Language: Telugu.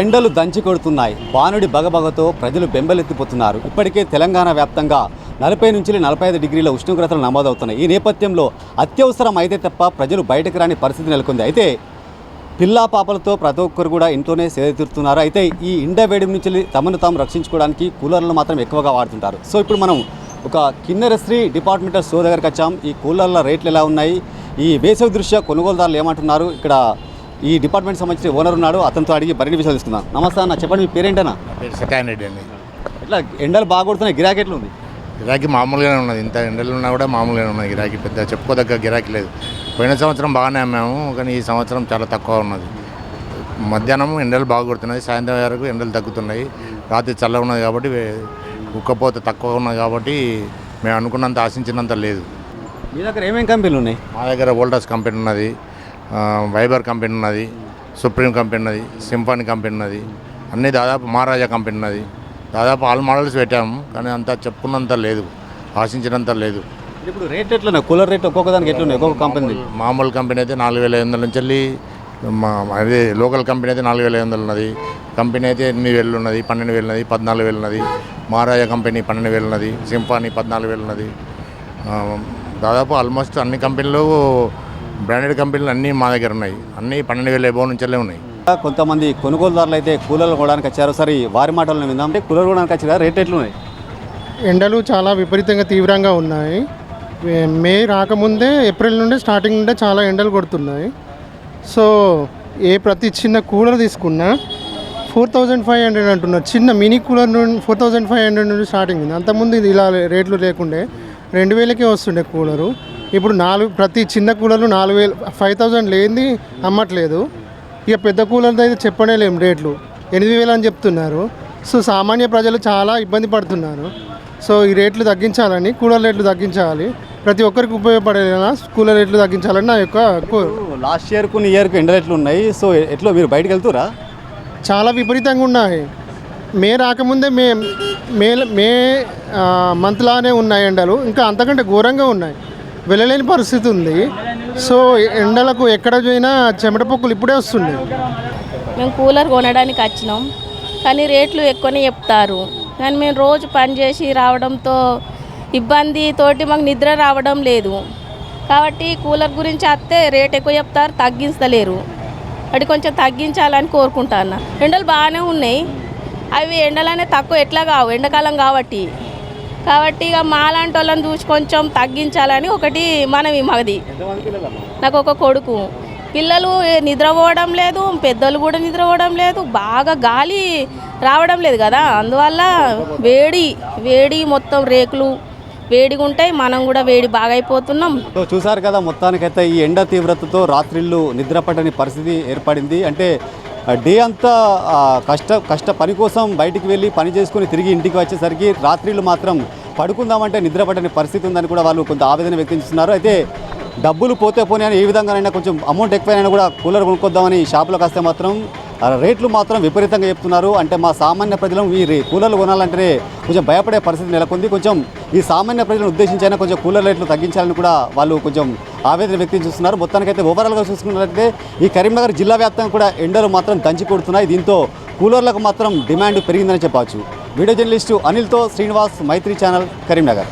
ఎండలు దంచి కొడుతున్నాయి. బానుడి బగబగతో ప్రజలు బెంబలెత్తిపోతున్నారు. ఇప్పటికే తెలంగాణ వ్యాప్తంగా నలభై నుంచి నలభై ఐదు డిగ్రీల ఉష్ణోగ్రతలు నమోదవుతున్నాయి. ఈ నేపథ్యంలో అత్యవసరం అయితే తప్ప ప్రజలు బయటకు రాని పరిస్థితి నెలకొంది. అయితే పిల్లా పాపలతో ప్రతి ఒక్కరు కూడా ఇంట్లోనే సేదతీరుతున్నారు అయితే ఈ ఇండ వేడి నుంచి తమను తాము రక్షించుకోవడానికి కూలర్లు మాత్రం ఎక్కువగా వాడుతుంటారు. సో ఇప్పుడు మనం ఒక కిన్నెరశ్రీ డిపార్ట్మెంటల్ స్టోర్ దగ్గరికి వచ్చాం. ఈ కూలర్ల రేట్లు ఎలా ఉన్నాయి? ఈ వేసవి దృష్ట్యా కొనుగోలుదారులు ఏమంటున్నారు? ఇక్కడ ఈ డిపార్ట్మెంట్ సంబంధించిన ఓనర్ ఉన్నాడు అతనితో అడిగి మరిన్ని విషయాలు తీసుకుందాం. నమస్తే అన్న చెప్పండి మీ పేరేంటన్నా? నా పేరు సత్యాన్ రెడ్డి అండి. ఇట్లా ఎండలు బాగా కొడుతున్నాయి గిరాకీ ఎట్లా ఉంది గిరాకీ మామూలుగానే ఉన్నది. ఇంత ఎండలు ఉన్నా కూడా మామూలుగానే ఉన్నది. గిరాకీ పెద్ద చెప్పుకోదగ్గ గిరాకీ లేదు. పోయిన సంవత్సరం బాగానే అమ్మాము కానీ ఈ సంవత్సరం చాలా తక్కువ ఉన్నది. మధ్యాహ్నం ఎండలు బాగా కొడుతున్నాయి సాయంత్రం వరకు ఎండలు తగ్గుతున్నాయి. రాత్రి చల్లగా ఉన్నది కాబట్టి ఉక్కపోత తక్కువ ఉన్నది కాబట్టి మేము అనుకున్నంత ఆశించినంత లేదు. మీ దగ్గర ఏమేమి కంపెనీలు ఉన్నాయి? మా దగ్గర వోల్టాస్ కంపెనీ ఉన్నది. వైబర్ కంపెనీ ఉన్నది సుప్రీం కంపెనీ ఉన్నది సింఫానీ కంపెనీ ఉన్నది అన్నీ దాదాపు మహారాజా కంపెనీ ఉన్నది. దాదాపు ఆల్ మోడల్స్ పెట్టాము కానీ అంత చెప్పుకున్నంత లేదు ఆశించినంత లేదు. ఇప్పుడు రేట్ ఎట్లున్నాయి? కూలర్ రేట్ ఒక్కొక్క దానికి ఎట్లున్నాయి? ఒక్కొక్క కంపెనీ మామూలు కంపెనీ అయితే నాలుగు వేల ఐదు వందల నుంచి వెళ్ళి మా అదే లోకల్ కంపెనీ అయితే నాలుగు వేల ఐదు వందలు ఉన్నది. కంపెనీ అయితే ఎనిమిది వేలు ఉన్నది పన్నెండు వేలు ఉన్నది పద్నాలుగు వేలు ఉన్నది. మహారాజా కంపెనీ పన్నెండు వేలు ఉన్నది సింఫానీ పద్నాలుగు వేలు ఉన్నది. దాదాపు ఆల్మోస్ట్ అన్ని కంపెనీలు బ్రాండెడ్ కంపెనీలు అన్నీ మా దగ్గర ఉన్నాయి. అన్నీ పన్నెండు వేల ఎబో నుంచెల్లే ఉన్నాయి. కొంతమంది కొనుగోలుదారులు అయితే కూలర్లు కొనడానికి వచ్చారు. సరే వారి మాటలను విందాం. అంటే కూలర్ కొనడానికి వచ్చారు రేట్ ఎట్లున్నాయి? ఎండలు చాలా విపరీతంగా తీవ్రంగా ఉన్నాయి. మే- మే రాకముందే ఏప్రిల్ నుండే స్టార్టింగ్ నుండే చాలా ఎండలు కొడుతున్నాయి. సో ఏ ప్రతి చిన్న కూలర్ తీసుకున్నా ఫోర్ థౌజండ్ ఫైవ్ హండ్రెడ్ అంటున్నారు చిన్న మినీ కూలర్ నుండి ఫోర్ థౌజండ్ ఫైవ్ హండ్రెడ్ నుండి స్టార్టింగ్ ఉంది. అంతకుముందు ఇది ఇలా రేట్లు లేకుండే రెండు వేలకే వస్తుండే కూలరు. ఇప్పుడు నాలుగు ప్రతి చిన్న కూలర్లు నాలుగు వేలు ఫైవ్ థౌజండ్ లేనిది అమ్మట్లేదు. ఇక పెద్ద కూలర్ అయితే చెప్పనే లేము రేట్లు. ఎనిమిది వేలు అని చెప్తున్నారు. సో సామాన్య ప్రజలు చాలా ఇబ్బంది పడుతున్నారు. సో ఈ రేట్లు తగ్గించాలని కూలర్ రేట్లు తగ్గించాలి. ప్రతి ఒక్కరికి ఉపయోగపడేలా కూలర్ రేట్లు తగ్గించాలని నా యొక్క లాస్ట్ ఇయర్ కొన్ని ఇయర్కి ఎండ రేట్లు ఉన్నాయి. సో ఎట్లా మీరు బయటకు వెళ్తురా? చాలా విపరీతంగా ఉన్నాయి. మే రాకముందే మే మే మే మంత్లానే ఉన్నాయి ఎండలు. ఇంకా అంతకంటే ఘోరంగా ఉన్నాయి. వెళ్ళలేని పరిస్థితి ఉంది. సో ఎండలకు ఎక్కడ పోయినా చెమట పొక్కులు ఇప్పుడే వస్తున్నాయి. మేము కూలర్ కొనడానికి వచ్చినాం. కానీ రేట్లు ఎక్కువనే చెప్తారు. కానీ మేము రోజు పని చేసి రావడంతో ఇబ్బంది తోటి మాకు నిద్ర రావడం లేదు. కాబట్టి కూలర్ గురించి వస్తే రేట్ ఎక్కువ చెప్తారు తగ్గించలేరు. అది కొంచెం తగ్గించాలని కోరుకుంటాను ఎండలు బాగానే ఉన్నాయి. అవి ఎండలనే తక్కువ ఎట్లా కావు? ఎండాకాలం కాబట్టి. కాబట్టి ఇక మాలాంటి వాళ్ళని చూసి కొంచెం తగ్గించాలని ఒకటి మనవి మాది. నాకు ఒక కొడుకు. పిల్లలు నిద్రపోవడం లేదు పెద్దలు కూడా నిద్రపోవడం లేదు బాగా గాలి రావడం లేదు కదా. అందువల్ల వేడి వేడి మొత్తం రేకులు వేడిగా ఉంటాయి మనం కూడా వేడి బాగా అయిపోతున్నాం. చూసారు కదా మొత్తానికైతే ఈ ఎండ తీవ్రతతో రాత్రిళ్ళు నిద్రపడని పరిస్థితి ఏర్పడింది. అంటే డే అంతా కష్ట కష్ట పని కోసం బయటికి వెళ్ళి పని చేసుకుని తిరిగి ఇంటికి వచ్చేసరికి రాత్రిళ్ళు మాత్రం పడుకుందామంటే నిద్రపడని పరిస్థితి ఉందని కూడా వాళ్ళు కొంత ఆవేదన వ్యక్తం చేస్తున్నారు. అయితే డబ్బులు పోతే పోనీ అని ఏ విధంగానైనా కొంచెం అమౌంట్ ఎక్కువైనా కూడా కూలర్ కొనుక్కొద్దామని షాపులో వస్తే మాత్రం రేట్లు మాత్రం విపరీతంగా చెప్తున్నారు. అంటే మా సామాన్య ప్రజలు ఈ రే- కూలర్లు కొనాలంటే కొంచెం భయపడే పరిస్థితి నెలకొంది. కొంచెం ఈ సామాన్య ప్రజలను ఉద్దేశించైనా కొంచెం కూలర్ రేట్లు తగ్గించాలని కూడా వాళ్ళు కొంచెం ఆవేదన వ్యక్తం చేస్తున్నారు. మొత్తానికైతే ఓవరాల్గా చూసుకున్నట్లయితే ఈ కరీంనగర్ జిల్లా వ్యాప్తంగా కూడా ఎండలు మాత్రం దంచి కొడుతున్నాయి. దీంతో కూలర్లకు మాత్రం డిమాండ్ పెరిగిందని చెప్పవచ్చు. వీడియో జర్నలిస్టు అనిల్తో శ్రీనివాస్ మైత్రి ఛానల్ కరీంనగర్.